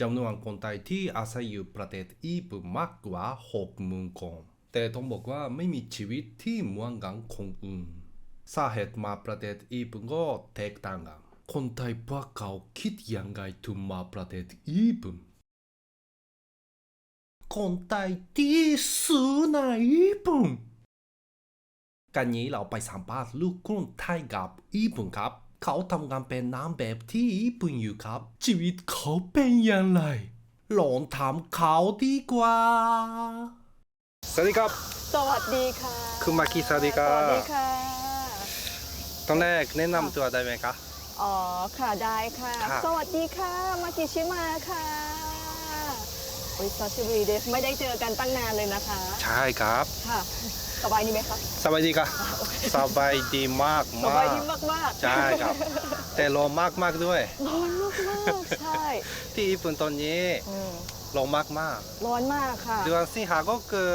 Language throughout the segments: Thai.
จำนวนคนไทยที่อาศัยอยู่ประเทศญี่ปุ่นมากกว่า6หมื่นคน แต่ต้องบอกว่าไม่มีชีวิตที่เหมือนกันคนอื่นสาเหตุมาประเทศญี่ปุ่นก็แตกต่างกัน คนไทยพวกเขาคิดยังไงถึงมาประเทศญี่ปุ่น คนไทยที่สุดในญี่ปุ่นกันนี้เราไปสัมภาษณ์ลูกครึ่งไทยกับญี่ปุ่นครับ เขาทำงานเป็นนางแบบที่ญี่ปุ่นอยู่ครับ ชีวิตเขาเป็นอย่างไรลองถามเขาดีกว่า สวัสดีครับ สวัสดีค่ะคุณมาคิสวัสดีครัสบวัสดีค่ะตอนแรกแนะนำตัวได้ไหมครับอ๋อค่ะได้ค่ะ ครับ สวัสดีค่ะมากิชิมาค่ะโอ้ยซาชิบุรีเดสไม่ได้เจอกันตั้งนานเลยนะคะ ใช่ครับ ค่ะ สบายดีไหมคะ สบายดีครับสบายดีมากสมาบายกดีมากๆใช่ครับ แต่ร้อนมากมากๆด้วย ร้อนมากๆใช่ที่ญี่ปุ่นตอนนี้อืมร้อนมากมากร้อนมากค่ะ ๆเดือนสิงหาก็คือ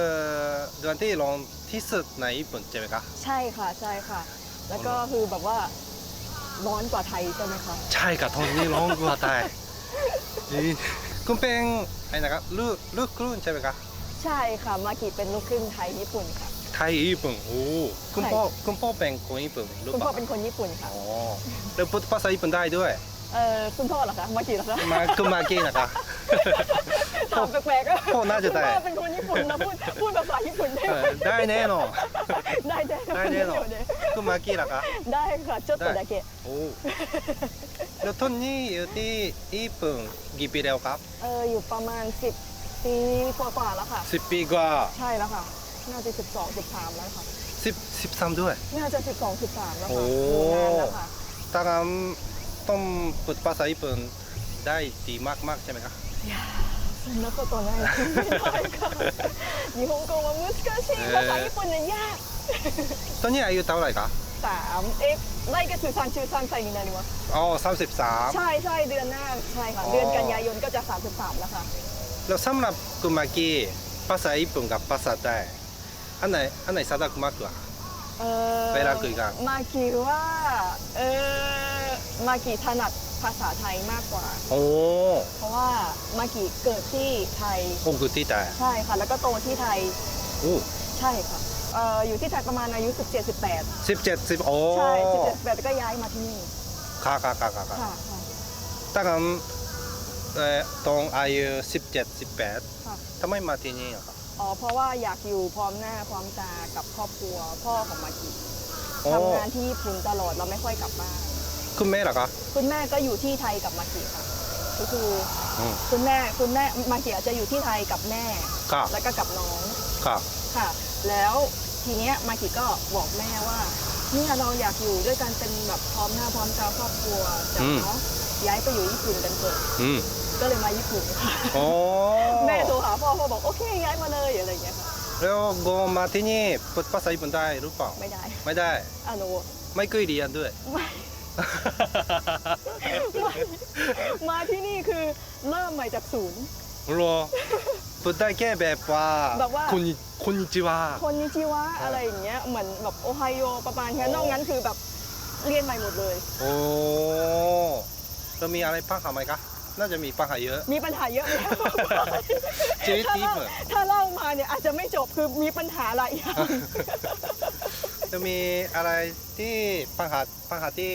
เดือนที่ร้อนที่สุดในญี่ปุ่นใช่ไหมครับใช่ค่ะใช่ค่ะ แล้วก็คือแบบว่าร้อนกว่าไทยใช่ไหมคะ ใช่ครับตอนนี้ร้อนกว่าไทยนี่คุณเป็นไอ้นะครับลูกลูกครึ่งใช่ไหมครับใช่ค่ะมากิเป็นลูกครึ่งไทยญี่ปุ่นค่ะ ไทยญี่ปุ่นโอ้คุณพ่อคุณพ่อเป็นคนญี่ปุ่นหรือ คุณ เป พ่อ ล่า เป็นคนญี่ปุ่นค่ะ อ๋อแล้วพูดภาษาญี่ปุ่นได้ด้วย เออคุณพ่อเหรอคะ มากิเหรอคะ มาคุณมากี้นะครับ ถามแปลกๆอะ พ่อน่าจะได้ คุณพ่อเป็นคนญี่ปุ่นนะพูดพูดภาษาญี่ปุ่นได้ เอ ไหม อได้แน่นอน ได้ได้ ได้แน่นอน เดี๋ยว คุณมากี้ล่ะครับ ๆได้ค่ะちょっとだけ โอ้แล้วตอนนี้อยู่ที่ญี่ปุ่นกี่ปีแล้วครับ เอออยู่ประมาณ 10 ปีกว่าๆแล้วค่ะ สิบปีกว่า ใช่แล้วค่ะ น่าจะ 12 13 แล้วค่ะ สิบสิบสามด้วย น่าจะ 12 13 แล้ว โอ้ ค่ะอยู่นานแล้วค่ะ ถ้างั้นต้องพูดภาษาญี่ปุ่นได้ดีมากๆใช่ไหมครับ いやーそんなことないไม่ได้ค่ะ日本語は難しいภาษาญี่ปุ่นเนี่ยยาก ตอนนี้อายุเท่าไหร่ครับ สามเอ๊ะไล่กันคือ33歳になります อ๋อสามสิบสาม ใช่ใช่เดือนหน้าใช่ค่ะ อ๋อ เดือนกันยายนก็จะ 33 แล้วค่ะ แล้วสำหรับคุณมากี้ภาษาญี่ปุ่นกับภาษาไทย อันไหนอันไหนสะดวกมากกว่าเออเวลาคุยกันมากีว่าเออมากีถนัดภาษาไทยมากกว่า โอ้เพราะว่ามากีเกิดที่ไทยโอ้คือที่ไทยใช่ค่ะ แล้วก็โตที่ไทยโอ้ใช่ค่ะเอออยู่ที่ไทยประมาณอายุ 17 18สิบเจ็ดสิบโอ้ใช่17 18แล้วก็ย้ายมาที่นี่ค่ะค่ะค่ะค่ะค่ะค่ะถ้างั้นเอ่อตรงอายุสิบเจ็ดสิบแปดค่ะทำไมมาที่นี่อะครับ อ๋อเพราะว่าอยากอยู่พร้อมหน้าพร้อมตากับครอบครัวพ่อของมากีโอ้ ทำงานที่ญี่ปุ่นตลอดเราไม่ค่อยกลับบ้านคุณแม่เหรอครับคุณแม่ก็อยู่ที่ไทยกับมากีค่ะก็คืออืมคุณแม่คุณแม่มากีอาจจะอยู่ที่ไทยกับแม่ ค่ะแล้วก็กับน้องค่ะค่ะ แล้วทีเนี้ยมากิก็บอกแม่ว่าเนี่ยเราอยากอยู่ด้วยกันเป็นแบบพร้อมหน้าพร้อมตาครอบครัวแต่เนาะย้ายไปอยู่ญี่ปุ่นกันเถอะ อืม ก็เลยมาญี่ปุ่นค่ะโอ้แม่โทรหาพ่อพ่อบอกโอเคย้ายมาเลยอะไรอย่างเงี้ยค่ะแล้วโกมาที่นี่พูดภาษาญี่ปุ่นได้หรือเปล่าไม่ได้ ไม่ได้อะหนูไม่เคยเรียนด้วยไม่ไม่มาที่นี่คือเริ่มใหม่จากศูนย์รอพูดได้แค่แบบว่าแบบว่าคุณคุณนิจิวาคนนิจิวะอะไรอย่างเงี้ยเหมือนแบบโอไฮโอประมาณแค่นอกนั้นคือแบบเรียนใหม่หมดเลย โอ้เรามีอะไรปัญหาไหมคะ น่าจะมีปัญหาเยอะ มีปัญหาเยอะแล้วชีวิตถ้าทิพเล่าย์อะถ้าเล่ามาเนี่ยอาจจะไม่จบคือมีปัญหาหลายอย่างจะมีอะไรที่ปัญหาปัญหาที่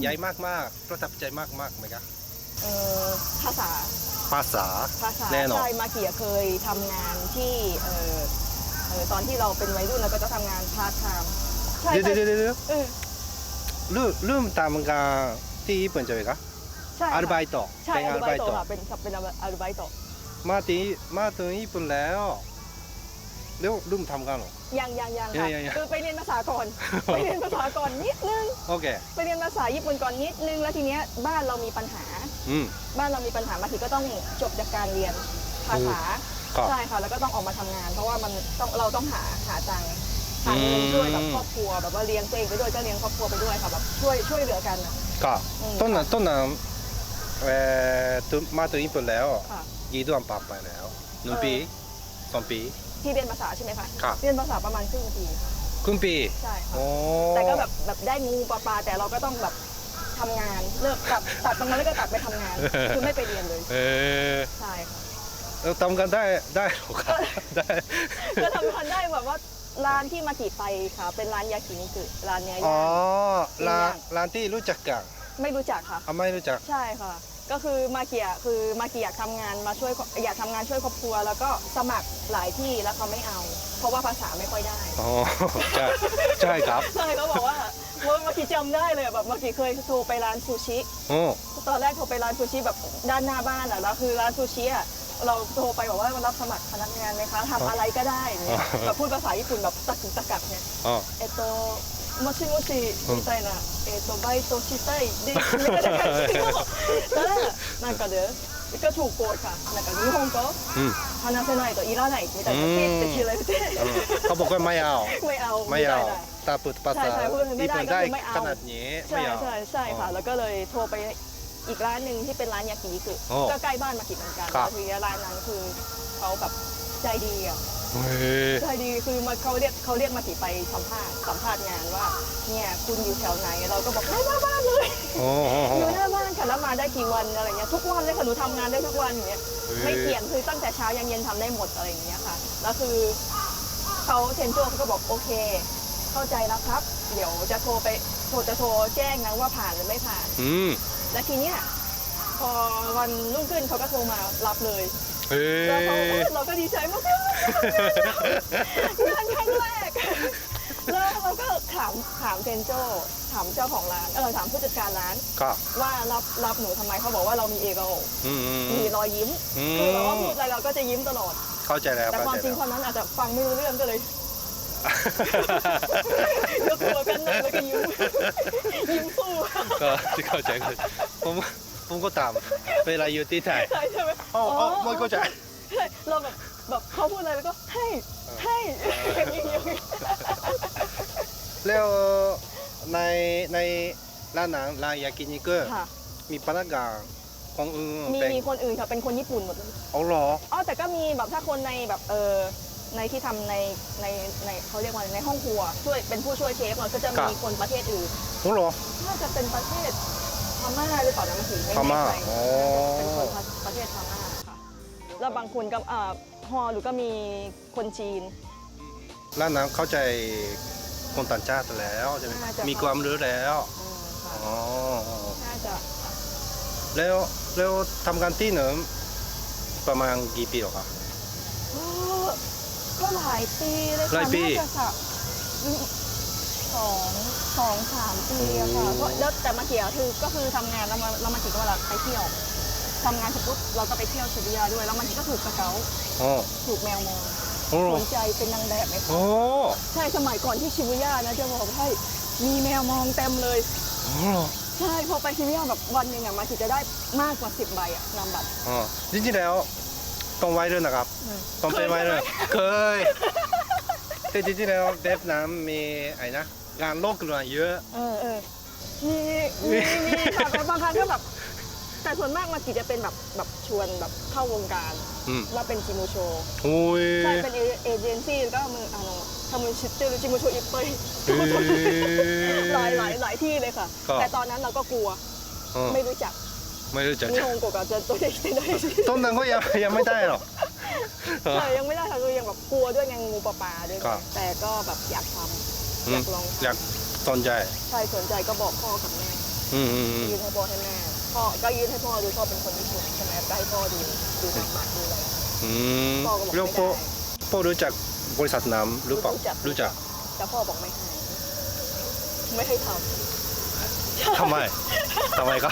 ใหญ่มากๆประทับใจมากๆไหมคะเออภาษาภาษาภาษาแน่นอนใช่มาเกียเคยทำงานที่เออเออตอนที่เราเป็นวัยรุ่นเราก็จะทำงานพาร์ทไทม์ใช่เดี๋ยวใช่เดี๋ยวเดี๋ยวเดี๋ยวเออเริ่มเริ่มทำงานที่ญี่ปุ่นใช่ไหมคะ ใช่ค่ะอาร์ไบโตใช่เป็นอาอาร์บไบโตค่ะเป็นเป็นอาร์ไบโตมาถึงมาถึงญี่ปุ่นแล้วแล้วลืมทำกันหรอ ยังยังยังค่ะคือไปเรียนภาษาก่อน ไปเรียนภาษาก่อนนิดนึง โอเคไปเรียนภาษาญี่ปุ่นก่อนนิดนึง แล้วทีเนี้ยบ้านเรามีปัญหา อืบ้านเรามีปัญหาบางทีก็ต้องจบจากการเรียนภาษาใช่ค่ะ แล้วก็ต้องออกมาทำงาน เพราะว่ามันต้องเราต้องหาหาจังหาเงินช่วยกับครอบครัวแบบว่าเลี้ยงตัวเองไปด้วยก็เลี้ยงครอบครัวไปด้วยค่ะแบบช่วยช่วยเหลือกันก็ต้นน่ะต้นน่ะ มาถึงญี่ปุ่นแล้วค่ะกี่เดือนผ่านไปแล้วหนึ่งปีสองปีที่เรียนภาษาใช่ไหมคะ ครับ เรียนภาษาประมาณครึ่งปีค่ะครึ่งปีใช่ค่ะ โอ้แต่ก็แบบแบบได้งูปลาปลาแต่เราก็ต้องแบบทำงานเลิกตัดตัดตรงนั้นแล้วก็ตัดไปทำงาน คือไม่ไปเรียนเลย เออใช่ค่ะ เราทำกันได้ได้เหรอครับได้ ก็ทำงานได้แบบว่าร้านที่มากี่ไปค่ะ เป็นร้านยากินิกุร้านเนี้ยอ๋ย่าองร้านย่างร้านที่รู้จักกันไม่รู้จักค่ะ อะไม่รู้จัก ใช่ค่ะ ก็คือมาเกียคือมาเกียอยากทำงานมาช่วยอยากทำงานช่วยครอบครัว แล้วก็สมัครหลายที่แล้วเขาไม่เอา เพราะว่าภาษาไม่ค่อยได้ อ๋อ ใช่ใช่ครับใช่เขาบอกว่าเมื่อกี้จำได้เลยแบบเมื่อกี้เคยโทรไปร้านซูชิอตอนแรกโทรไปร้านซูชิแบบด้านหน้าบ้านอะแล้วคือร้านซูชิอะเราโทรไปบอกว่ารับสมัครพนักงานไหมคะทำอะไรก็ได้แบบพูดภาษาญี่ปุ่นแบบตะกุกตะกักเนี่ยเอโต もしもしみたいな、えっと、バイトしたいですみたいな感じのたら、なんかで、ก็ถูกโกรธค่ะ なんか日本語 อืม 話せないといらないみたいな、うんピッて切られて、 อืมเขาบอกว่าไม่เอา ไม่เอา ไม่ みた เอา いな ตาปุดภาษา ใช่ใช่พูดไม่ ญี่ ได้ ปุ่น ก็ ได้ คือไม่เอา ขนาดนี้ ใช่ ไม่เอา ใช่ใช่ค่ะ แล้วก็เลยโทรไปอีกร้านหนึ่งที่เป็นร้านยากินิกุ โอ้ ก็ใกล้บ้านมากิเหมือนกัน ครับ แล้วคือร้านนั้นคือเขาแบบ ใจดีอะเฮ้ยใช่ดีคือมาเขาเรียกเขาเรียกมาถีไปสัมภาษณ์สัมภาษณ์งานว่าเนี่ยคุณอยู่แถวไหนเราก็บอกหน้าบ้านเลยโอ้โหอยู่หน้าบ้านค่ะแล้วมาได้กี่วันอะไรเงี้ยทุกวันเลยค่ะหนูทำงานได้ทุกวันอย่างเงี้ยเฮ้ยไม่เกี่ยงคือตั้งแต่เช้ายันเย็นทำได้หมดอะไรอย่างเงี้ยค่ะแล้วคือเขาเทนโจเขาก็บอกโอเค เข้าใจแล้วครับ เดี๋ยวจะโทรไปโทรจะโทรแจ้งนะว่าผ่านหรือไม่ผ่าน อืมและทีเนี้ยพอวันรุ่งขึ้นเขาก็โทรมารับเลย เฮ้แล้วเขายเราก็ดีใจมากงานครั้งแรกแล้วเราก็ถามถามเทนโจถามเจ้าของร้านเออถามผู้จัดการร้าน ครับว่ารับรับหนูทำไมเขาบอกว่าเรามีเอโกอืมอืมมีรอยยิ้มอืคือเราว่าพูดอะไรเราก็จะยิ้มตลอด เข้าใจแล้วแต่คามเข้าวใจจริงแล้วตอนนั้นอาจจะฟังไม่รู้เรื่องก็เลยยกตัวกันหน่อยแล้วก็ยิ้มยิ้มสู้ ก็เข้าใจเข้าใจผม ผมก็ตาม เวลาอยู่ที่ไทยใช่ใช่ไหมอ๋ออ๋อไม่เข้าใจ ใช่เราแบบแบบเขาพูดอะไรแล้วก็ให้ให้อย่างนี้อย่างนี้แล้วในในร้านหนังร้านยากินิกุค่ะ มีพนักงานของอื่นมีเป็นมีคนอื่นค่ะเป็นคนญี่ปุ่นหมดเลย เอาเหรอ อ๋อแต่ก็มีแบบถ้าคนในแบบเออในที่ทำในในในเขาเรียกว่าในห้องครัวช่วยเป็นผู้ช่วยเชฟอะก็จะมีคนประเทศอื่น เอาเหรอ น่าจะเป็นประเทศพ ม่าหรือเปล่านะมันถึงไม่พม่าแน่ใจอ๋อเป็นคนประเทศพม่าค่ะแล้วบางคนก็เอ่อฮอหรือก็มีคนจีนร้านหนังเข้าใจคนต่างชาติแล้วใช่ไหมน่าจะ มีความรู้แล้ว อืมค่ะอ๋อ น่าจะแล้วแล้วทำงานที่หนึ่งประมาณกี่ปีหรอครับก็ก็หลายปีเลยหค่ะลายปี น่าจะสักสอง สองสามปีอะค่ะก็แล้วแต่มาเกี่ยวคือก็คือทำงานแล้วมาแล้วมากี่ก็เวลาไปเที่ยวทำงานเสร็จปุ๊บเราก็ไปเที่ยวชิบุย่าด้วย แล้วมันก็ถูกกระเก้าอ๋อถูกแมวมองโอ้สนใจเป็นนางแบบไหมคะ โอ้ใช่สมัยก่อนที่ชิบุย่านะจะบอกให้มีแมวมองเต็มเลย โอ้ใช่พอไปชิบุย่าแบบวันหนึ่งอะมาถึงจะได้มากกว่าสิบใบอะนำบัตร อ๋อจริงๆแล้วต้องไว้ด้วยนะครับต้องเป็นไว้ด้วยเคย แต่จริงๆแล้วเดฟน้ำมีไอ้นะ งานโลกกลางเยอะ เออเออมีมีมีค่ะแต่บางครั้งก็แบบ แต่ส่วนมากมากิจะเป็นแบบแบบชวนแบบเข้าวงการอืมแล้วเป็นจิมูโชโอ้ยใช่เป็นเอเอเจนซี่ก็มืออ่าทำมือชิดเจอจิมูโชอีกไปเฮ้ยหลายหลายหลายที่เลยค่ะก็แต่ตอนนั้นเราก็กลัวอ๋อไม่รู้จักไม่รู้จักนิฮงโกะกับจะตัวเด็กที่ได้ต้นนั้นก็ยังยังไม่ได้หรอก ใช่ยังไม่ได้ค่ะคือยังแบบกลัวด้วยไงงูปลาปลาด้วยไงครับ แต่ก็แบบอยากทำ อือยามกลองอยากสนใจ ใช่สนใจก็บอกพ่อกับแม่อืมอืมอืมยื่นให้พ่อให้แม่พ่อก็ยื่นให้พ่อดูพ่อเป็นคนญี่ปุ่นใช่ไหมก็ให้พ่อดูดูหนังบัตรดูอะไร อืมพ่อก็บอกแล้วไม่พ่อได้พ่อรู้จักบริษัทน้ำหรือเปล่ารู้จักรู้จักแต่พ่อบอกไม่ให้ไม่ให้ททำไมทำไมก็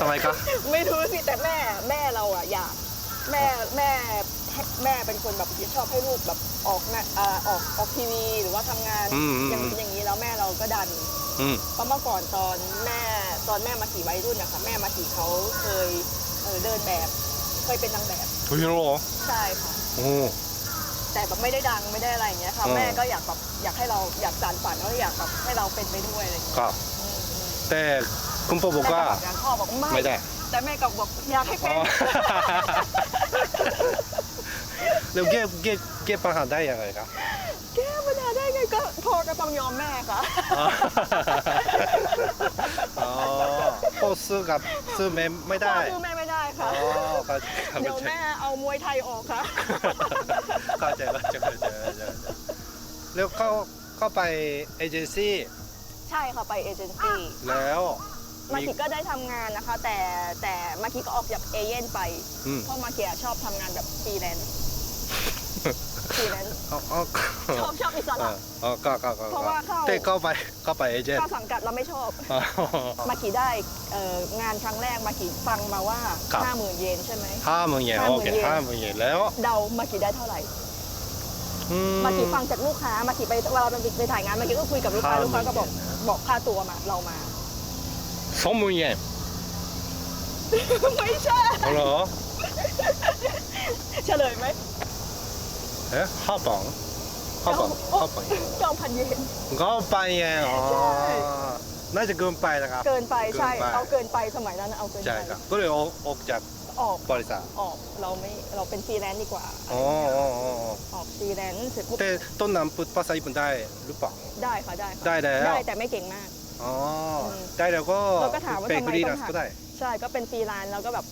ทำไมก็ำ ไม่รู้สิแต่แม่แม่เราอะอยาก แม่แม่ แม่เป็นคนแบบชอบให้ลูกแบบออกนะอ่าออกออกทีวีหรือว่าทำงานอืมอืม อย่างอืมอย่างนี้แล้วแม่เราก็ดัน อืม เพราะเมื่อก่อนตอนแม่ตอนแม่มาขี่วัยรุ่นนะคะแม่มาขี่เขาเคยเออเดินแบบ เคยเป็นนางแบบเฮ้ยเหรอใช่ค่ะ โอ้ แต่แบบไม่ได้ดังไม่ได้อะไรอย่างเงี้ยค่ะอ๋อแม่ก็อยากแบบอยากให้เราอยากสานฝันว่าอยากแบบให้เราเป็นไปด้วยอะไรอย่างเงี้ยครับ อืมอืมแต่คุณพ่อบอกว่าแต่แบบอย่างพ่อบอกไม่ ไม่ได้ แต่แม่ก็บอกอยากให้อ๋เป็อน แล้วแก้แก้แก้ปัญหาได้ยังไงครับแก้ปัญหาได้ไงก็พอกับต้องยอมแม่ค่ะอ๋ออ๋อพ่อซื้อกับซื้อไม่ไม่พ่อได้คือแม่ไม่ได้อ๋ค่ะอเข้าใจเข้าเดี๋ยวใจแม่เอามวยไทยออกค่ะเข้าใจเข้าใจเข้าใจเข้าใจแล้วเข้าเข้าไปเอเจนซี่ใช่ค่ะไปเอเจนซี่แล้วมาคิก็ได้ทำงานนะคะ แต่แต่มาคิก็ออกจากเอเย่นไปอืมเพราะมาเกียชอบทำงานแบบฟรีแลนซ์ ฟรีแลนซ์อ๋ออ๋อชอบชอบอิสอ๋ระออ๋อก็ก็ก็เพราะว่าเข้าแต่เข้าไปเข้าไปเอเจนเข้าสังกัดเราไม่ชอบ อ๋อ มากี่ได้เอ่องานครั้งแรกมากี่ฟังมาว่าครับ ห้าหมื่นเยนใช่ไหม ห้าหมื่นเยนห้าหโอมื่นเคเยน ห้าหมื่นเยนแล้วเดามากี่ได้เท่าไหร่ อื มากี่ฟังจากลูกค้ามากี่ไปเวลาไปไปถ่ายงานมากี่ก็คุยกับลูกค้าห้าหมื่ลูนกค้าก็บอกบอกค่าตัวมาเรามา สองหมื่นเยนไม่ใช่อ๋อเหรอ เฉลยไหม เอ๊ะห้าปังห้าปังห้าปังเก้าพันเยนเก้าปังเยนอ๋อใช่น่าจะเกินไปนะครับ เกินไปใช่เกินไปเอาเกินไปสมัยนั้นเอาเกินใช่ไปครับก็เลยออกออกจากออกบริษัทออกเราไม่เราเป็นฟรีแลนซ์ดีกว่าอ๋ออ๋ออ๋ออ๋อออกฟรีแลนซ์เสร็จปุ๊บแต่ต้นน้ำพูดภาษาญี่ปุ่นได้หรือเปล่าได้ค่ะได้ค่ะได้แล้วได้แต่ไม่เก่งมากอ๋ออมได้แล้วก็เราก็ถามว่าเป็นทำไมฟรีต้แลอนงซ์หาก็ได้ใช่ก็เป็นฟรีแลนซ์แล้วก็แบบ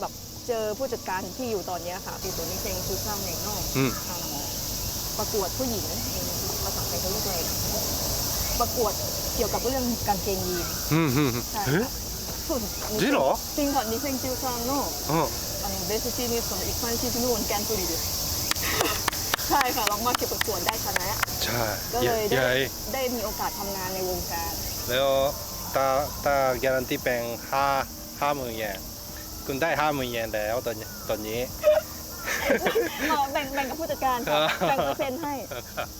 แบบเจอผู้จัดการที่อยู่ตอนเนี้ยค่ะปีตัวนี้เซงซูซ่าเมงนอกอืมอ่า ประกวดผู้หญิงภาษาไทยเขาเรียกอะไรนะประกวดเกี่ยวกับเรื่องกางเกงยีน อืมอืมอืม ใช่ เอ๊ะ ส่วน จริงเหรอ จริงค่ะนี่เซงซูซ่าเนอะ อ๋อ あのベースチームその一般シーズンのแกนตุรีですใช่ค่ะลองมาเก็บประกวดได้ชนะ ใช่ ก็ ให เล ญ่ ย ให ได้ ญ่ ได้มีโอกาสทำงานในวงการ แล้วตาตาการันตีเป็นห้าห้าหมื่นเยนคุณได้ห้าหมื่นเยนแล้วตอนนี้ตอนนี้ เราแบ่งแบ่งกับผู้จัดการค่ะอ่าแบ่งเปอร์เซ็นต์ให้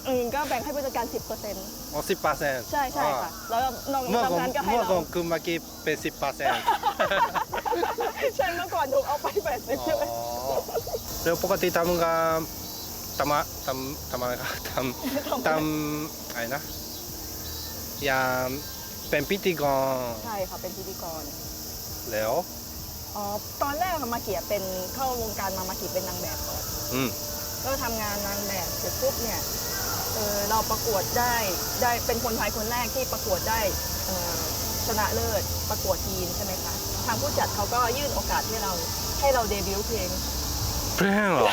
อืมก็แบ่งให้ผู้จัดการ 10เปอร์เซ็นต์อ๋อสิบเปอร์เซ็นต์ใช่ใช่ค่ะ แล้วก็นอกเมื่อก่อนนั้นก็ให้เมื่อเราก่อนคือเมื่อกี้เป็นสิบเปอร์เซ็นต์ใช่เมื่อก่อนถูกเอาไป80ใช่ไหมแล้วปกติทำงานทำอะทำทำอะไรครับทำทำอะไรนะอย่างเป็นพิธีกรใช่ค่ะเป็นพิธีกรแล้ว อ๋อตอนแรกมาเกียเป็นเข้าวงการมามาเกียเป็นนางแบบก่อนอืมก็ทำงานนางแบบเสร็จปุ๊บเนี่ยเออเราประกวดได้ได้เป็นคนไทยคนแรกที่ประกวดได้เอ่อชนะเลิศประกวดทีนใช่ไหมคะทางผู้จัดเขาก็ยื่นโอกาสให้เราให้เราเดบิวต์เพลง เพลงเหรอ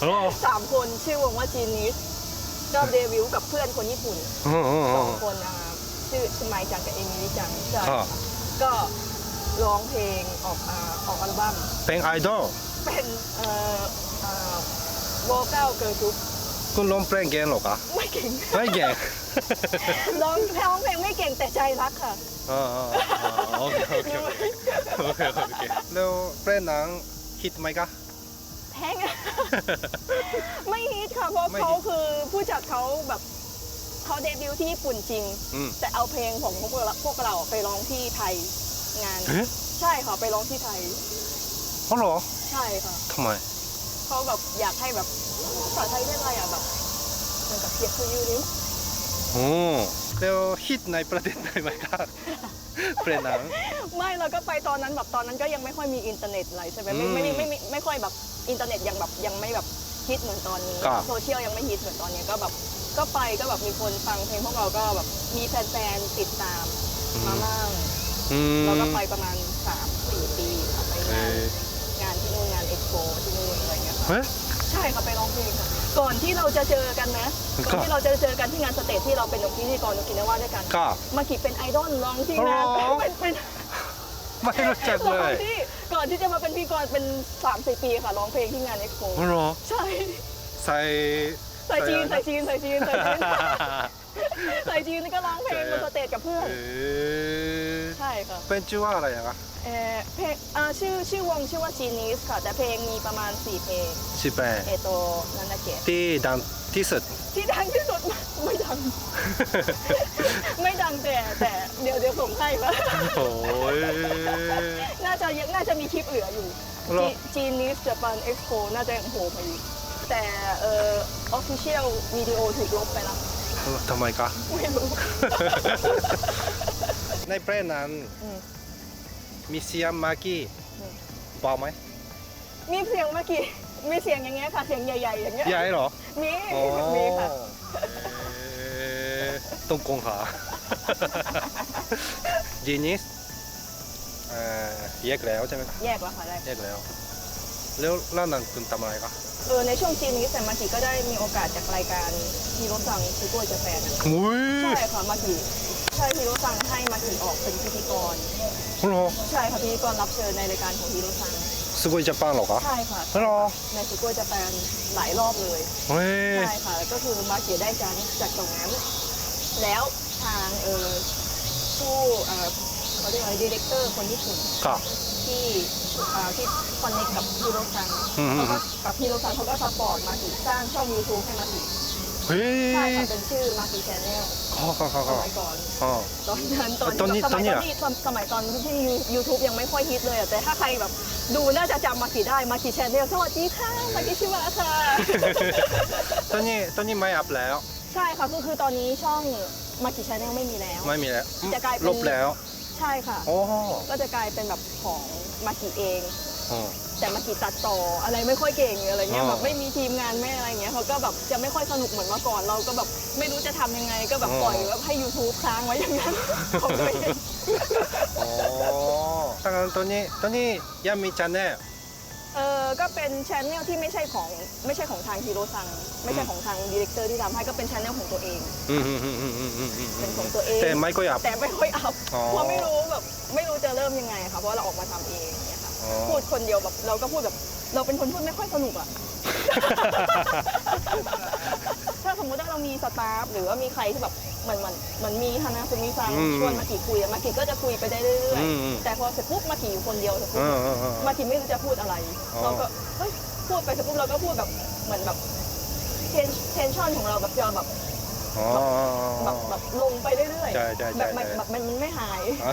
เหรอสามคนชื่อวงว่าจีนิสก็เดบิวต์กับเพื่อนคนญี่ปุ่นอ๋ออ๋อสอ๋อองคนนะคะชื่อชื่อไมค์จังกับเอมิลี่จังใช่อ่าก็ ร้องเพลงออกอ่าออกอัลบั้มเป็นไอดอลเป็นเอ่อเอ่อโวเกลเกิร์ลกรุ๊ปคุณร้องเพลงเก่งเหรอคะไม่เก่ง ไม่เก่ง ร้องร้องเพลงไม่เก่งแต่ใจรักค่ะ อ๋ออ๋ออ๋อโอเคโอเคโอเคโอเคโอเคแล้วเพลงหนังฮิตไหมคะแพงอะไม่ฮิตค่ะเพราะไม่ฮิต เขาคือผู้จัดเขาแบบเขาเดบิวต์ที่ญี่ปุ่นจริง อืม แต่เอาเพลงของพวกเราพวกเราไปร้องที่ไทย งาน เอ๊ะใช่ค่ะไปร้องที่ไทยอ๋อเหรอใช่ค่ะทำไม เขาแบบอยากให้แบบภาษาไทยได้ไรอะแบบเหมือนกับเกียรติคือยูริโอ้แล้วฮิตในประเทศไทยไหมคะเพลงหนังไม่เราก็ไปตอนนั้นแบบตอนนั้นก็ยังไม่ค่อยมีอินเทอร์เน็ตอะไรใช่ไหมไม่ไม่อืมไม่ไม่ไม่ไม่ค่อยแบบอินเทอร์เน็ตยังแบบยังไม่แบบฮิตเหมือนตอนนี้ครับ โซเชียลยังไม่ฮิตเหมือนตอนนี้ก็แบบก็ไปก็แบบมีคนฟังเพลงพวกเราก็แบบมีแฟนๆติดตามมาบ้าง อืม เราก็ไปประมาณสามสี่ปีค่ะไปงานเอ๊ะงานที่นู่นงานเอ็กโปที่นู่นอะไรเงี้ยค่ะเฮ้ย ใช่ค่ะไปร้องเพลงค่ะก่อนที่เราจะเจอกันนะก่อนที่เราจะเจอกันที่งานสเตจที่เราเป็นนกพิธีกรนกกินนว่าด้วยกันก็มากิเป็นไอดอลร้องที่งานอ๋อ เป็นเป็นไม่รู้จักเลก่อนยที่ก่อนที่จะมาเป็นพธี่กรเป็นสามสี่ปีค่ะร้องเพลงที่งานเอ็กโปอ๋อเหรอใช่ ใส่ใส่จีนใส่ใส่จีนใส่จีนใส่จีน ใส่จีนแล้วก็ร้องเพลงบนสเตจกับเพื่อน เอ๊ะใช่ค่ะ เป็นชื่อว่าอะไรอะคะเออเพลงอ่าชื่อชื่อวงชื่อว่าจีนิสค่ะ แต่เพลงมีประมาณ 4 เพลงชื่อเป็นเอโตนันนาเกะที่ดังที่สุด ที่ดังที่สุด ไม่ดัง ไม่ดังแต่แต่เดี๋ยวเดี๋ยวส่งให้ค่ะโอ้ย น่าจะยังน่าจะมีคลิปเหลืออยู่เหรอ จีนิสจะปันเอ็กโปน่าจะยังโผล่มาอยู่แต่เอ่อออฟฟิเชียลวิดีโอถูกลบไปแล้ว ทำไมคะไม่รู้ ในเพลงนั้นอืม มีเสียงมากกี้อืมเบาไหมมีเสียงเมื่อกี้ มีเสียงอย่างเงี้ยค่ะ เสียงใหญ่ ๆ อย่างเงี้ย ใหญ่เหรอมี อ๋อมีค่ะ เอ๊ะต้องกงหาจีนิสเอ่อแยกแล้วใช่ไหมครับแยกแล้วค่ะได้ แยกแล้ว แล้วนั่นนั่นคุณทำอะไรคะเออในช่วงจีนนี้แสนมากิก็ได้มีโอกาสจากรายการฮีโร่สังชิโก้จะแฟนนะคะอุ้ใช่ค่ะมากิใช่ฮีโร่สังให้มากิออกเป็นพิธีกร คุณหรใช่ค่ะพิธีกรรับเชิญในรายการของฮีโร่สังสกุยจะปังหรอคะ ใช่ค่ะคุณหรอในชิโก้จะแฟนหลายรอบเลยเฮ้ยใช่ค่ะก็คือมาขี่ได้จากจากตรงนั้น แล้วทางเออผู้เขาเรียกว่าดีเรคเตอร์คนญี่ปุ่นค่ะ ที่เอ่อที่คอนเนคกับฮีโร่ซังอืม เขาก็กับฮีโร่ซังเขาก็ซัพพอร์ตมาถึงสร้างช่อง YouTube ให้มาถึงเฮ้ยใช่ค่ะเป็นชื่อมาถึงแชนแนลค่ะค่ะค่ะสค่ะมัยก่อนอ๋อตอนนั้นตอนตอนนี้สมัยตอนนี้ตเหรออนที่สมัยตอนที่ยูทูบยังไม่ค่อยฮิตเลยอะแต่ถ้าใครแบบดูน่าจะจำมากี่ได้มากี่แชนแนลสวัสดีค่ะมากี่ชิวะค่ะ ตอนนี้ตอนนี้ไม่อัพแล้ว ใช่ค่ะก็คือตอนนี้ช่องมากี่ชาแนลไม่มีแล้ว ไม่มีแล้วจะกลายเป็น ลบแล้ว ใช่ค่ะ โอ้ก็จะกลายเป็นแบบของมากิเอง อ๋อ แต่มากิตัดต่ออะไรไม่ค่อยเก่งอะไรเงี้ยอ๋อแบบไม่มีทีมงานไม่อะไรเงี้ยเขาก็แบบจะไม่ค่อยสนุกเหมือนเมื่อก่อนเราก็แบบไม่รู้จะทำยังไงก็แบบอ๋อ ปล่อยแบบให้ YouTube ค้างไว้อย่างนั้นของตัวเอง อ๋อถ้างั้นตอนนี้ตอนนี้ยังมีจันแน่เออ ก็เป็นชแนลที่ไม่ใช่ของไม่ใช่ของทางฮีโร่ซังไม่ใช่ของทางดีเลกเตอร์ที่ทำให้ก็เป็นชแนลของตัวเอง อืมอืมอืมอืมอืมอืมอืมเป็นของตัวเอง แต่ไม่ก็อยาก แต่ไม่ค่อยอัพอ๋อเพราะไม่รู้แบบไม่รู้จะเริ่มยังไงค่ะเพราะเราออกมาทำเองอย่างเงี้ยค่ะอ๋อ พูดคนเดียวแบบเราก็พูดแบบเราเป็นคนพูดไม่ค่อยสนุกอะ ถ้าสมมุติว่าเรามีสตาฟหรือว่ามีใครที่แบบ เหมือนเหมือนเหมือนมีฮานะคุณมีฟังอืมชวนมากี่คุยอะมากี่ก็จะคุยไปได้เรื่อยอืมอืมๆแต่พอเสร็จปุ๊บมากี่อยู่คนเดียวเสร็จปุ๊อืบมอืมอืมมากี่ไม่รู้จะพูดอะไรอ๋อ เราก็เฮ้ยพูดไปเสร็จปุ๊บเราก็พูดแบบเหมือนแบบเทนเทนชั่นของเราแบบจะแบบอ๋อ แบบแบบลงไปเรื่อยใช่ใช่ใช่แบบมันใช่ แบบมันมันไม่หายอ๋อ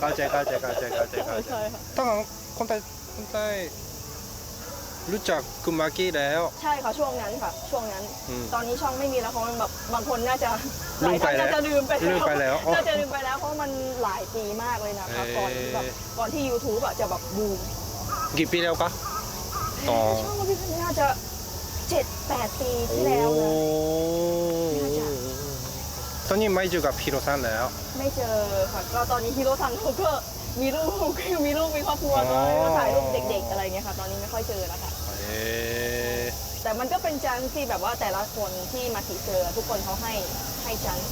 เข้าใจเข้าใจเข้าใจเข้าใจเข้าใจ ใช่ค่ะถ้างั้นคนไทยคนไทย รู้จักคุณมากกี้แล้ว ใช่ค่ะช่วงนั้นค่ะ ช่วงนั้น อืมตอนนี้ช่องไม่มีแล้วเพราะมันแบบบางคนน่าจะหลืลายมไปท่านแล้วน่าจะลืมไปลืมไปแล้วอ๋อน่าจะลืมไปแล้วเพราะมันหลายปีมากเลยนะคะก่อนที่แบบก่อนที่ YouTube อะจะแบบบูมกี่ปีแล้วคะต่อช่องพี่น่าจะเจ็ดแปดปีที่แล้วโอ้นะ น่าจะ ตอนนี้ไม่อยู่กับฮิโรซันแล้ว ไม่เจอค่ะก็ตอนนี้ฮิโร่ซังเขาก็ มีลูกมีลูกมีครอบครัวอ๋ก็อถ่ายรูปเด็ก ๆ อะไรเงี้ยค่ะ ตอนนี้ไม่ค่อยเจอแล้วค่ะ เอ๊ะแต่มันก็เป็นจันทร์ที่แบบว่าแต่ละคนที่มาขี่เจอทุกคนเขาให้ให้จันทร์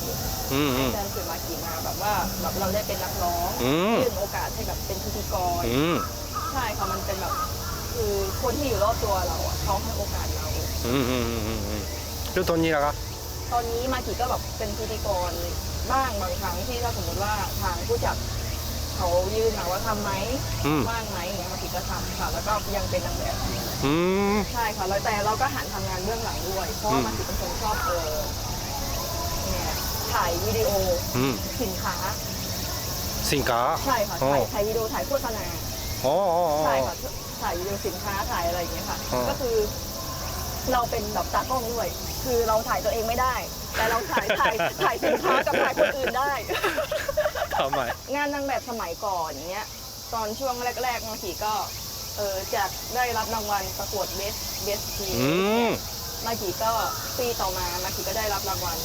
อืมอืให้มจันทร์สื่อมาขี่มาแบบว่าแบบเราได้เป็นนักร้องอืม ยื่นโอกาสให้แบบเป็นพิธีกร อืมใช่ค่ะมันเป็นแบบคือคนที่อยู่รอบตัวเราอะเขาให้โอกาสเรา อืมอืมอืมอืมอืมแล้วตอนนี้ล่ะคะตอนนี้มากี่ก็แบบเป็นพิธีกรบ้างบางครั้งที่ถ้าสมมติว่าทางผู้จัด เขายื่นมาว่าทำไหมอืม ว่างไหมอย่างเงี้ยมากี่ก็ทำค่ะ แล้วก็ยังเป็นนางแบบอืม ใช่ค่ะแล้วแต่เราก็หันทำงานเบื้องหลังด้วย เพราะว่ามากี่เป็นคนชอบเออเนี่ยถ่ายวิดีโออืมสินค้า สินค้าใช่ค่ะอ๋อถ่ายถ่ายวิดีโอถ่ายโฆษณา อ๋ออ๋ออ๋อ ใช่ค่ะถ่ายวิดีโอสินค้าถ่ายอะไรอย่างเงี้ยค่ะ อ๋อก็คือ เราเป็นแบบตากล้องด้วย คือเราถ่ายตัวเองไม่ได้ แต่เราถ่ายถ่ายถ่ายสินค้ากับถ่ายคนอื่นได้ ทำไมงานนางแบบสมัยก่อนอย่างเงี้ย ตอนช่วงแรกๆมาขี่ก็เออจากได้รับรางวัลประกวดเบสเบสทีอืม มาขี่ก็ปีต่อมามาขี่ก็ได้รับรางวัล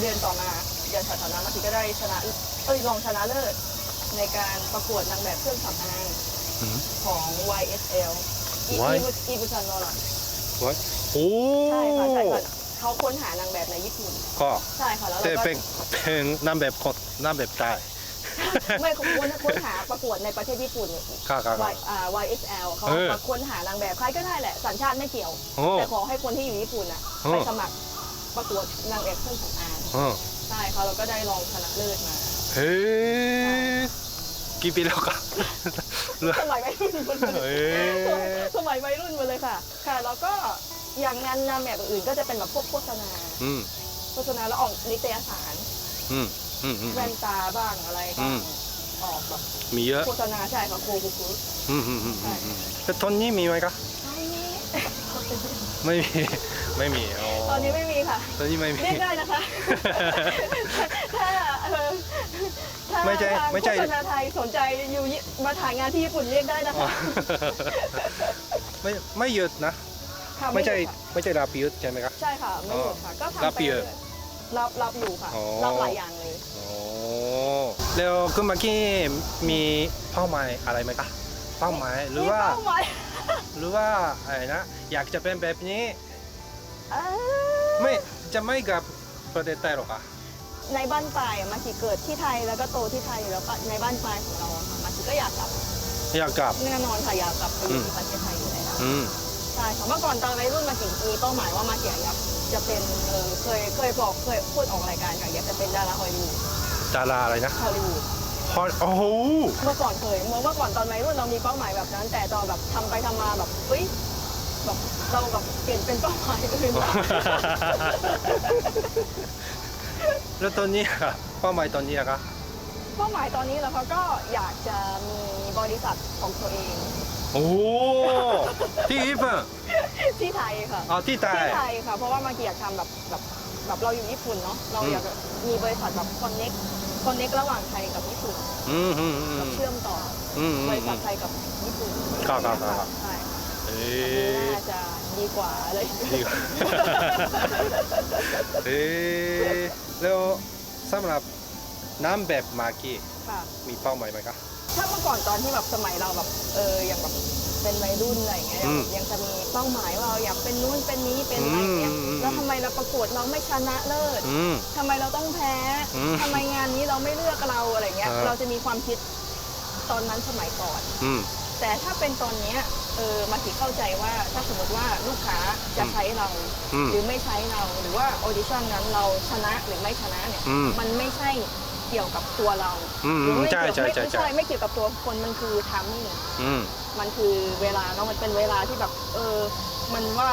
เดือนต่อมาเดือนถัดๆมามาขี่ก็ได้ชนะเอ้ยรองชนะเลิศในการประกวดนางแบบเครื่องสำอางอืมของ YSL อี Y อีบุอีบุชันโนล่ะวัดโอ้ใช่ค่ะใช่ค่ะเขาค้นหานางแบบในญี่ปุ่น ก็ใช่ค่ะแล้วแต่เราก็เป็นเป็นนำแบบคนนำแบบได้ ไม่เขาค้นค้นหาประกวดในประเทศญี่ปุ่นค่ะค่ะค่ะ Y อ่า YSL เขาเออมาค้นหานางแบบใครก็ได้แหละ สัญชาติไม่เกี่ยว โอ้แต่ขอให้คนที่อยู่ญี่ปุ่นอะโอ้ ไปสมัครประกวดนางแบบเครื่องสำอางอืมใช่ค่ะเราก็ได้รองชนะเลิศมาเฮ้ยกี่ปีแล้วคะสมัยวัยรุ่นหมดเลยเอ้ยสมัยวัยรุ่นหมาเลยค่ะ ค่ะแล้วก็อย่างงานนางแบบอื่นก็จะเป็นแบบพวกโฆษณาอืมโฆษณาแล้วออกนิตยสาร อืม อืมอืมแว่นตาบ้างอะไรอืบ้างมออกแบบมีเยอะโฆษณาใช่ค่ะโคคุคุอืมอืมอืมอืมอืมแต่ตอนนี้มีไหมคะไม่มี ไม่มีอ๋อตอนนี้ไม่มีค่ะ ตอนนี้ไม่มี เรียกได้นะคะ ถ้าเอ่อถ้าไม่ใช่ทางไม่ใช่ โฆษณาไทยสนใจอยู่ญี่มาถ่ายงานที่ญี่ปุ่นเรียกได้นะคะไม่ไม่หยุดนะ ค่ะไม่ใช่หยุดค่ะไม่ใช่รับหยุดใช่ไหมครับ ใช่ค่ะ ไม่หยุดค่ะ ก็ทำรับไปเยเรื่ออะย รับรับอยู่ค่ะ อ๋อ รับหลายอย่างเลย โอ้แล้วคุณมากกี้มีเป้าหมายอะไรไหมคะเป้าหมายหรือว่ามีเป้หมายหรือว่าอะไรนะอยากจะเป็นแบบนี้อ่าไม่จะไม่กลับประเทศไทยหรอกคะในบ้านปลายอะมาคิเกิดที่ไทยแล้วก็โตที่ไทยแล้วก็ในบ้านปลายของเราอะค่ะมาคิก็อยากกลับอยากกลับ แน่นอนค่ะอยากกลับไปอยู่ที่ประเทศไทยอยู่แล้วอืม ใช่ค่ะเมื่อก่อนตอนวัยรุ่นมาคิมีเป้าหมายว่ามาคิอยาก จะเป็นเออเคยเคยบอกเคยพูดออกรายการค่ะอยากจะเป็นดาราฮอลลีวูดดาราอะไรนะฮอลลีวูดฮอลโอ้โหเมื่อก่อนเคยเมื่อเมื่อก่อนตอนวัยรุ่นเรามีเป้าหมายแบบนั้น แต่ตอนแบบทำไปทำมาแบบเฮ้ยแบบเราแบบเปลี่ยนเป็นเป้าหมายอื่นบ้างแล้วตอนนี้อะเป้าหมายตอนนี้อะคะ เป้าหมายตอนนี้เราก็อยากจะมีบริษัทของตัวเอง โอ้โหที่ญี่ปุ่นที่ไทยค่ะอ๋อที่ไทยที่ไทยค่ะ เพราะว่ามาเกียากทำแบบแบบแบบเราอยู่ญี่ปุ่นเนาะเราอืมอยากจะมีบริษัทแบบคอนเน็กคอนเน็กระหว่างไทยกับญี่ปุ่นอืมอืมอืแบมบเชื่อมต่ออืมออืบมริษัทไทยกับญี่ปุ่นครับครับครับใช่เอ๊น่าจะดีกว่าอะไรอย่างดีเงี้ยกว่าเอ๊ะแล้วสำหรับน้ำแบบมากี้ค่ะมีเป้าหมายไหมคะ ถ้าเมื่อก่อนตอนที่แบบสมัยเราแบบเอออย่างแบบเป็นวัยรุ่นอะไรอย่างเงี้ยอืมยังจะมีเป้าหมายว่าเราอยากเป็นนู้นเป็นนี้เป็นอะไรอย่างเงี้ยอืมอืมแล้วทำไมเราประกวดเราไม่ชนะเลิศอืม ทำไมเราต้องแพ้อืมทำไมงานนี้เราไม่เลือกเราอะไรเงี้ยอ่าเราจะมีความคิดตอนนั้นสมัยก่อน อืม แต่ถ้าเป็นตอนเนี้ยเออมาถิเข้าใจว่าถ้าสมมติว่าลูกค้าจะใช้เรา อืมหรือไม่ใช้เราหรือว่าออดิชั่นนั้นเราชนะหรือไม่ชนะเนี่ยอืม มันไม่ใช่ เกี่ยวกับตัวเราอืมหรือไม่ใช่เกี่ยวใช่ไม่ใช่ไม่ใช่ ใช่ไม่เกี่ยวกับตัวคนมันคือทามมิ่งอืม มันคือเวลาเนาะมันเป็นเวลาที่แบบเออมันว่า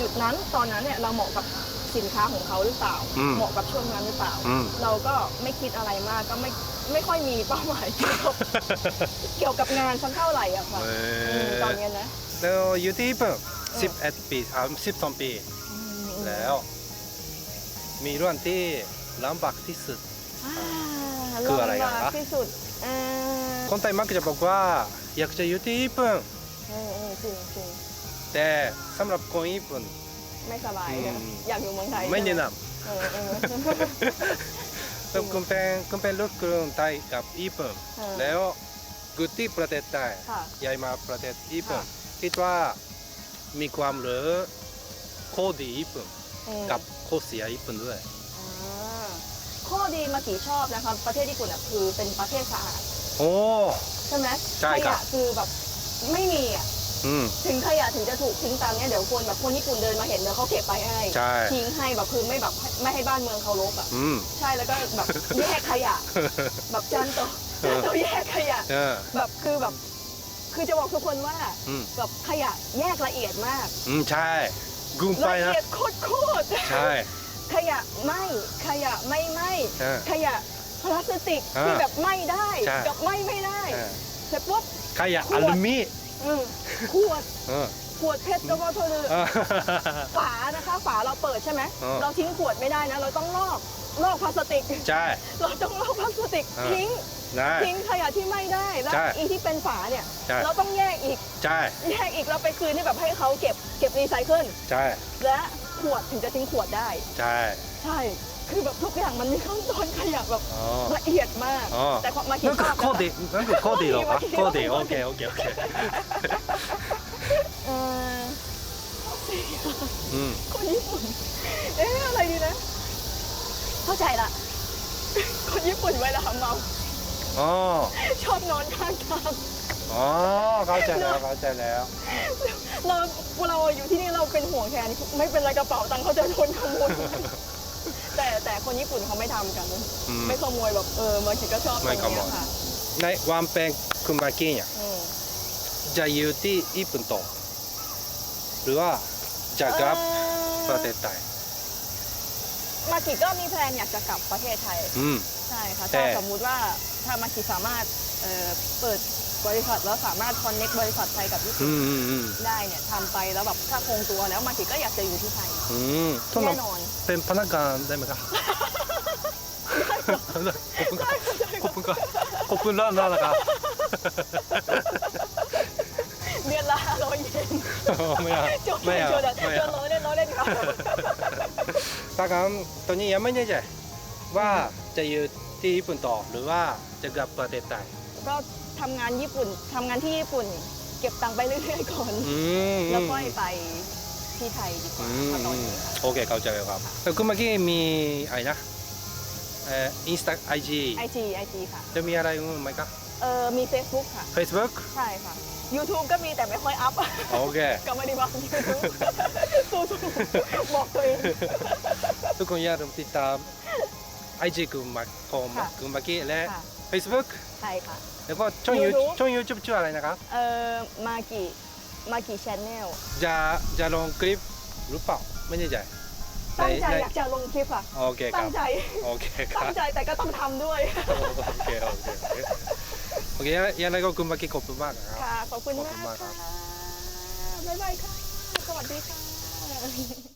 จุดนั้นตอนนั้นเนี่ยเราเหมาะกับสินค้าของเขาหรือเปล่า อืมเหมาะกับช่วงนั้นหรือเปล่า อืม เราก็ไม่คิดอะไรมากก็ไม่ไม่ค่อยมีเป้าหมายเกี่ยวกับเกี่ยวกับงานสักเท่าไหร่อะค่ะเอ่อืมตอนอเนี้ยนะแล้วอยู่ที่ญี่ปุ่นสิบเอ็ดปีอ่าสิบสองปีอืมแล้ว มีเรื่องที่ลำบากที่สุดอ่า คืออะไรอะลำบากที่สุดเออคนไทยมักจะบอกว่าอยากจะอยู่ที่ญี่ปุ่นเออเออจริงจริงแต่สำหรับคนญี่ปุ่นไม่สบายนะอืมอยากอยู่เมืองไทยไม่แนะนเออเออำแล้วคุณเป็นคุณเป็นลูกครึ่งไทยกับญี่ปุ่นเออแล้วกุที่ประเทศไทยค่ะย้ายมาประเทศญี่ปุ่นค่ะคิดว่ามีความรู้ข้อดีญี่ปุ่นอืมกับข้อเสียญี่ปุ่นด้วยอ่า ข้อดีมากี่ชอบนะคะประเทศญี่ปุ่นอะคือเป็นประเทศสะอาดโอ้ ใช่ไหมใช่ขครัยะบคือแบบไม่มีอะอืม ถึงขยะถึงจะถูกทิ้งตามเนี้ยเดี๋ยวคนแบบคนญี่ปุ่นเดินมาเห็นเดี๋ยวเขาเก็บไปให้ใช่ ทิ้งให้แบบคือไม่แบบไม่ให้บ้านเมืองเขารบอะอืม ใช่แล้วก็แบบ แยกขยะ แบบจานโตจานโตแยกขยะ เออ แบบคือแบบ คือจะบอกทุกคนว่าอืม แบบขยะแยกละเอียดมากอืม ใช่ กุมไปละนะ เอียดโคตรโคตรใช่ ขยะไม่ขยะไม่ไหมเออขยะพลาสติกอ่าที่แบบไหม่ได้ใช่ กับไหม่ไม่ได้เออเสร็จปุ๊บ ขยะขวดอลูมิอืมขวดเออขวดเพชรก็ว่าเธอเลยเออ ฝานะคะฝาเราเปิดใช่ไหมอ่าเราทิ้งขวดไม่ได้นะ เราต้องลอกลอกพลาสติก ใช่ เราต้องลอกพลาสติกอ่าทิ้งได้ทิ้งขยะที่ไม่ได้แล้วใช่อีที่เป็นฝาเนี่ย ใช่ เราต้องแยกอีกใช่ แยกอีกเราไปคืนให้แบบให้เขาเก็บเก็บรีไซเคิลใช่ และ ขวดถึงจะทิ้งขวดได้ ใช่ ใช่ คือแบบทุกอย่างมันมีขั้นตอนขยะแบบ อ๋อ ละเอียดมาก อ๋อ แต่ความมาคิด なんかコーデなんかコーデのかコーデオッケーオッケーオッケー เออ うん คนญี่ปุ่น เอ๊ะอะไรดีนะ เข้าใจละ คนญี่ปุ่นเวลาเมา あ ชอบนอนข้างทาง อ๋อเข้าใจแล้วเข้าใจแล้ว เราเราอยู่ที่นี่เราเป็นห่วงแทนไม่เป็นไรกระเป๋าตังค์เขาจะโดนขโมยแต่แต่คนญี่ปุ่นเขาไม่ทำกันไม่ขโมยแบบเออมาคิดก็ชอบตรไม่ขโมนี้ยค่ะในความเป็นคุณบากิเนี่ยจะอยู่ที่ญี่ปุ่นต่อหรือว่าจะกลับประเทศไทยมากิก็มีแพลนอยากจะกลับประเทศไทย อืม ใช่ค่ะแต่สมมุติว่าถ้ามากิสามารถเอ่อเปิด บริษัทแล้วสามารถคอนเน็กบริษัทไทยกับญี่ปุ่อืนมอืมอืมได้เนี่ยทำไปแล้วแบบถ้าคงตัวแล้วมากิก็อยากจะอยู่ที่ไทยอืมต้นแน่นอน เป็นพนักงานได้ไหมครับ ขอบคุณครับขอบคุณครับขอบคุณร้านนะครับเดือนละห้าร้อยเยนไม่เอาโจนไม่โจเอานโจนไม่โจเอานล้อเล่นล้อเล่นค่ะถ้างั้นตอนนี้ยังไม่แน่ใจว่าจะอยู่ที่ญี่ปุ่นต่อหรือว่าจะกลับประเทศไทยก็ ทำงานญี่ปุ่นทำงานที่ญี่ปุ่น เก็บตังค์ไปเรื่อยๆก่อน อืมแล้วค่อยไปที่ไทยดีกว่าอืมค่ะตอนนี้ค่ะ โอเคเข้าใจแล้วครับแล้วคุณเมื่อกี้มีอะไรนะเอ่ออินสตาไอจีไอจีไอจีค่ะ จะมีอะไรไหมครับ เออมี Facebook ค่ะ Facebook ใช่ค่ะ YouTube ก็มีแต่ไม่ค่อยอัพ โอเคก็ไม่ได้บอก YouTube สู้ๆบอกตัวเอง ทุกคนอย่าลืมติดตามไอจีคุณมาผมค่ะคุณเมื่อกี้และ ค่ะ Facebook ใช่ค่ะ แล้วก็ช่องยู YouTube ช่องยูทูบชื่ออะไรนะครับ เออมากี่มากี่ชแนลจะจะลงคลิปหรือเปล่าไม่แน่ใจตั้งใจในอยากจะลงคลิปค่ะ โอเคคตั้รังบใจ โอเคครัตั้บงใจแต่ก็ต้องทำด้วย โอเคโอเคโอเคยังไงก็คุณเมื่อกี้ขอบคุณมากนะครับ ค่ะ ขอบคุณขอบคุณากมามกครัค่ะบ บ๊ายบายค่ะ สวัสดีค่ะ